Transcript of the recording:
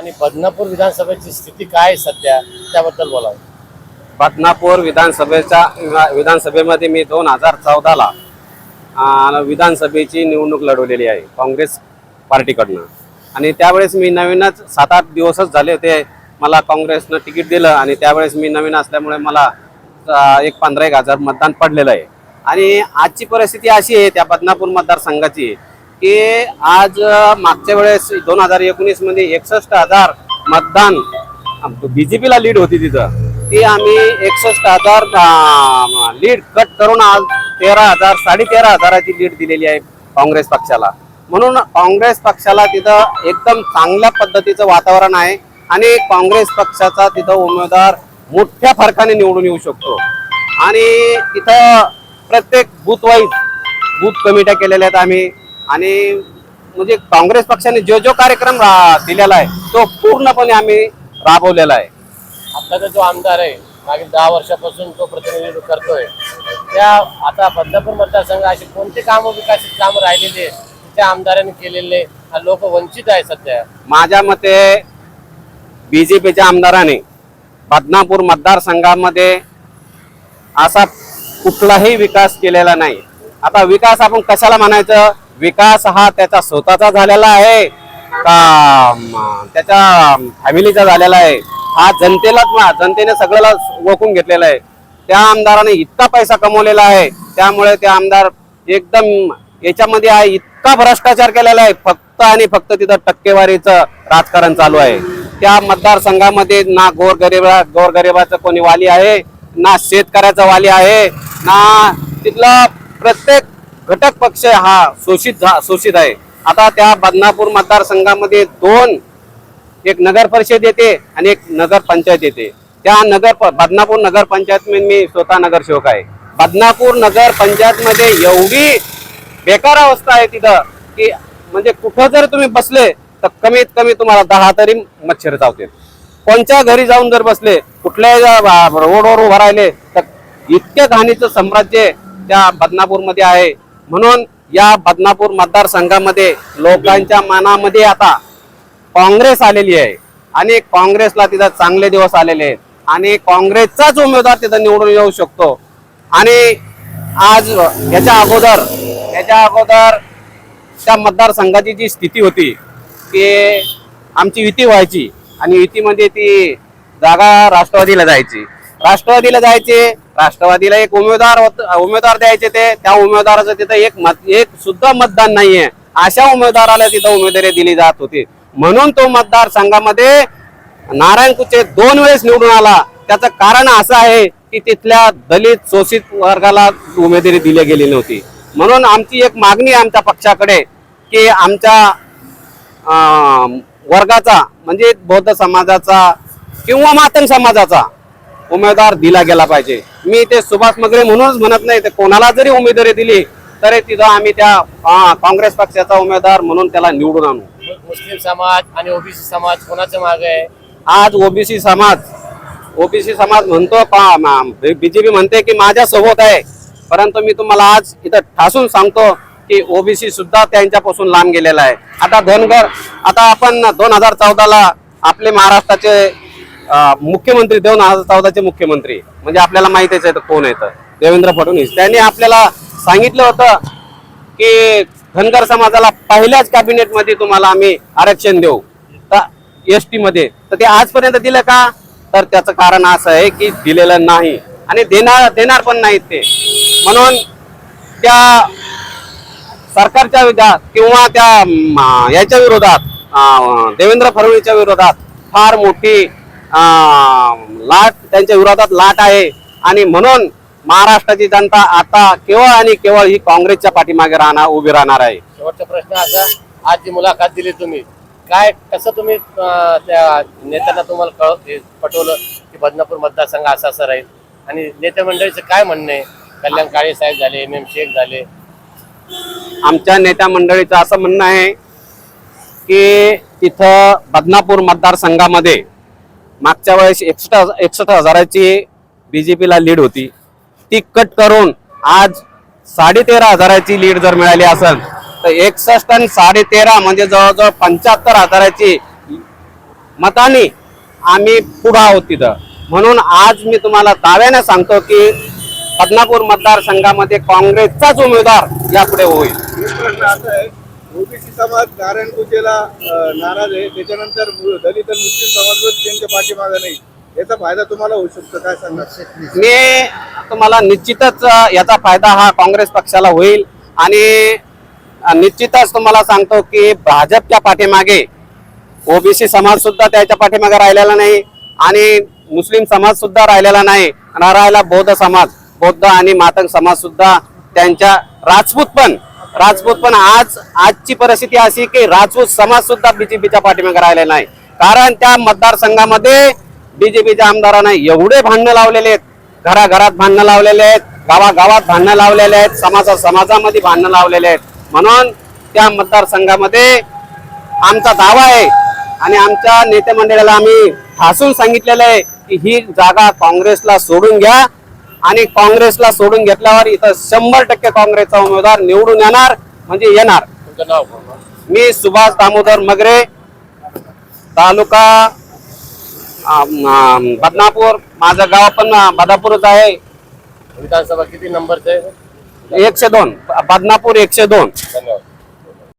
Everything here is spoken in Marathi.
आणि बदनापूर विधानसभेची स्थिती काय आहे सध्या त्याबद्दल बोलावं बदनापूर विधानसभेच्या विधानसभेमध्ये मी दोन हजार चौदाला विधानसभेची निवडणूक लढवलेली आहे काँग्रेस पार्टीकडनं. आणि त्यावेळेस मी नवीनच सात आठ दिवसच झाले होते मला काँग्रेसनं तिकीट दिलं आणि त्यावेळेस मी नवीन असल्यामुळे मला एक पंधरा एक हजार मतदान पडलेलं आहे. आणि आजची परिस्थिती अशी आहे त्या बदनापूर मतदारसंघाची की आज मागच्या वेळेस दोन हजार एकोणीसमध्ये एकसष्ट हजार मतदान बीजेपीला लीड होती तिथं. ती आम्ही एकसष्ट हजार लीड कट करून आज तेरा हजार साडे तेरा हजाराची लीड दिलेली आहे काँग्रेस पक्षाला. म्हणून काँग्रेस पक्षाला तिथं एकदम चांगल्या पद्धतीचं वातावरण आहे आणि काँग्रेस पक्षाचा तिथं उमेदवार मोठ्या फरकाने निवडून येऊ शकतो. आणि तिथं प्रत्येक बूथवाईज बूथ कमिट्या केलेल्या आहेत आम्ही. आणि म्हणजे काँग्रेस पक्षाने जो जो कार्यक्रम दिलेला आहे तो पूर्णपणे आम्ही राबवलेला आहे. आपला जो आमदार आहे मागील दहा वर्षापासून तो प्रतिनिधित्व करतोय त्या आता बदनापूर मतदारसंघ अशी कोणते कामं विकासित कामं राहिलेली आहे त्या आमदारांनी केलेले लोक वंचित आहे सध्या. माझ्या मते बीजेपीच्या आमदाराने बदनापूर मतदारसंघामध्ये असा कुठलाही विकास केलेला नाही. आता विकास आपण कशाला म्हणायचं? विकास हा त्याचा स्वतःचा झालेला आहे. का त्याच्या फॅमिलीचा झालेला आहे. हा जनतेलाच मा- जनतेने सगळ्याला ओळखून घेतलेला आहे. त्या आमदाराने इतका पैसा कमवलेला आहे. त्यामुळे ते आमदार एकदम याच्यामध्ये आहे इतका भ्रष्टाचार केलेला आहे. फक्त आणि फक्त तिथं टक्केवारीचं राजकारण चालू आहे. त्या मतदारसंघामध्ये ना गोरगरिबा गोरगरिबाचं कोणी वाली आहे ना शेतकऱ्याचा वाली आहे ना तिथला प्रत्येक घटक पक्ष हा शोषित झा- शोषित आहे. आता त्या बदनापूर मतदारसंघामध्ये दोन एक नगर परिषद येते आणि एक नगर पंचायत येते. त्या नगर प- बदनापूर नगर पंचायत मध्ये मी स्वतः नगरसेवक आहे. बदनापूर नगर पंचायत मध्ये एवढी बेकार अवस्था आहे तिथं की म्हणजे कुठं जर तुम्ही बसले तर कमीत कमी तुम्हाला दहा तरी मच्छर चावतील. कोणत्या घरी जाऊन जर बसले कुठल्याही रोडवर उभं राहिले तर इतके घाणीचं साम्राज्य त्या बदनापूरमध्ये आहे. म्हणून या बदनापूर मतदारसंघामध्ये लोकांच्या मनामध्ये आता काँग्रेस आलेली आहे. आणि काँग्रेसला तिथं चांगले दिवस आलेले आहेत. आणि काँग्रेसचाच उमेदवार तिथं निवडून येऊ शकतो. आणि आज याच्या अगोदर याच्या अगोदर त्या मतदारसंघाची जी स्थिती होती की आमची युती व्हायची. आणि युतीमध्ये ती जागा राष्ट्रवादीला जायची. राष्ट्रवादीला जायचे राष्ट्रवादीला एक उमेदवार होत उमेदवार द्यायचे ते त्या उमेदवाराचं तिथं एक मत एक सुद्धा मतदान नाहीये. अशा उमेदवाराला तिथं उमेदवारी दिली जात होती. म्हणून तो मतदारसंघामध्ये नारायण कुचे दोन वेळेस निवडून आला. त्याचं कारण असं आहे की तिथल्या दलित शोषित वर्गाला उमेदवारी दिली गेली नव्हती. म्हणून आमची एक मागणी आहे आमच्या पक्षाकडे की आमच्या वर्गाचा म्हणजे बौद्ध समाजाचा किंवा मातंग समाजाचा उमेदवार दिला गेला पाहिजे. मी ते सुभाष मगरे म्हणूनच म्हणत नाही ते कोणाला जरी उमेदवारी दिली तरी तिथं आम्ही त्या काँग्रेस पक्षाचा उमेदवार म्हणून त्याला निवडून आणू. मुस्लिम समाज आणि ओबीसी समाज कोणाच्या मागे आहे? आज ओबीसी समाज ओबीसी समाज म्हणतो बीजेपी म्हणते की माझ्या सोबत आहे. परंतु मी तुम्हाला आज इथं ठासून सांगतो की ओबीसी सुद्धा त्यांच्यापासून लांब गेलेला आहे. आता धनगर आता आपण दोन हजार चौदाला आपले महाराष्ट्राचे मुख्यमंत्री दोन हजार चौदाचे मुख्यमंत्री. म्हणजे आपल्याला माहितीच आहे तर कोण आहेत देवेंद्र फडणवीस. त्यांनी आपल्याला सांगितलं होतं की धनगर समाजाला पहिल्याच कॅबिनेटमध्ये तुम्हाला आम्ही आरक्षण देऊ. तर एस टी मध्ये तर ते आजपर्यंत दिलं का? तर त्याचं कारण असं आहे की दिलेलं नाही. आणि देणार देणार पण नाहीत ते. म्हणून त्या सरकारच्या विरोधात किंवा त्या याच्या विरोधात देवेंद्र फडणवीसच्या विरोधात फार मोठी लाट त्यांच्या विरोधात लाट आहे. आणि म्हणून महाराष्ट्राची जनता आता केवळ आणि केवळ ही काँग्रेसच्या पाठीमागे राहणार उभी राहणार आहे. शेवटचा प्रश्न असा आज जी मुलाखत दिली तुम्ही काय कसं तुम्ही त्या नेत्यांना तुम्हाला कळ पटवलं की बदनापूर मतदारसंघ असा असा राहील? आणि नेते मंडळीचं काय म्हणणं आहे? कल्याण काळे साहेब झाले एम एम शेख झाले. आमच्या नेत्या मंडळीचं असं म्हणणं आहे की तिथं बदनापूर मतदारसंघामध्ये मागच्या वेळेस एकसष्ट एकसष्ट हजाराची बी जे पीला लीड होती. ती कट करून आज साडे तेरा हजाराची लीड जर मिळाली असेल तर एकसष्ट आणि साडे तेरा म्हणजे जवळजवळ पंच्याहत्तर हजाराची मताने आम्ही पुढं आहोत तिथं. म्हणून आज मी तुम्हाला दाव्याने सांगतो की बदनापूर मतदारसंघामध्ये काँग्रेसचाच उमेदवार यापुढे होईल. ओबीसी समाज नारायण पूजेला नाराज आहे. त्याच्यानंतर दलित आणि मुस्लिम समाज त्यांच्या पाठीमागे नाही. याचा फायदा तुम्हाला होऊ शकतो. काय सांगा मी तुम्हाला निश्चितच याचा फायदा हा काँग्रेस पक्षाला होईल. आणि निश्चितच तुम्हाला सांगतो की भाजपच्या पाठीमागे ओबीसी समाज सुद्धा त्याच्या पाठीमागे राहिलेला नाही. आणि मुस्लिम समाज सुद्धा राहिलेला नाही. राहिला बौद्ध समाज बौद्ध आणि मातंग समाज सुद्धा त्यांच्या राजपूत पण राजपूत पण आज आजची परिस्थिती अशी की राजपूत समाज सुद्धा बीजेपीच्या पाठीमागे राहिलेला नाही. कारण त्या मतदारसंघामध्ये बीजेपीच्या आमदारांना एवढे भांडणं लावलेले आहेत. घराघरात भांडणं लावलेले आहेत. गावागावात भांडणं लावलेले आहेत. समाजा समाजामध्ये भांडणं लावलेले आहेत. म्हणून त्या मतदारसंघामध्ये आमचा दावा आहे आणि आमच्या नेते मंडळाला आम्ही ठासून सांगितलेलं आहे की ही जागा काँग्रेसला सोडून घ्या. आणि काँग्रेसला सोडून घेतल्यावर इथं शंभर टक्के काँग्रेसचा उमेदवार निवडून येणार म्हणजे येणार. मी सुभाष दामोदर मगरे तालुका बदनापूर. माझं गाव पण बदापूरच आहे. विधानसभा किती नंबरचं एकशे दोन. बदनापूर एकशे दोन. धन्यवाद.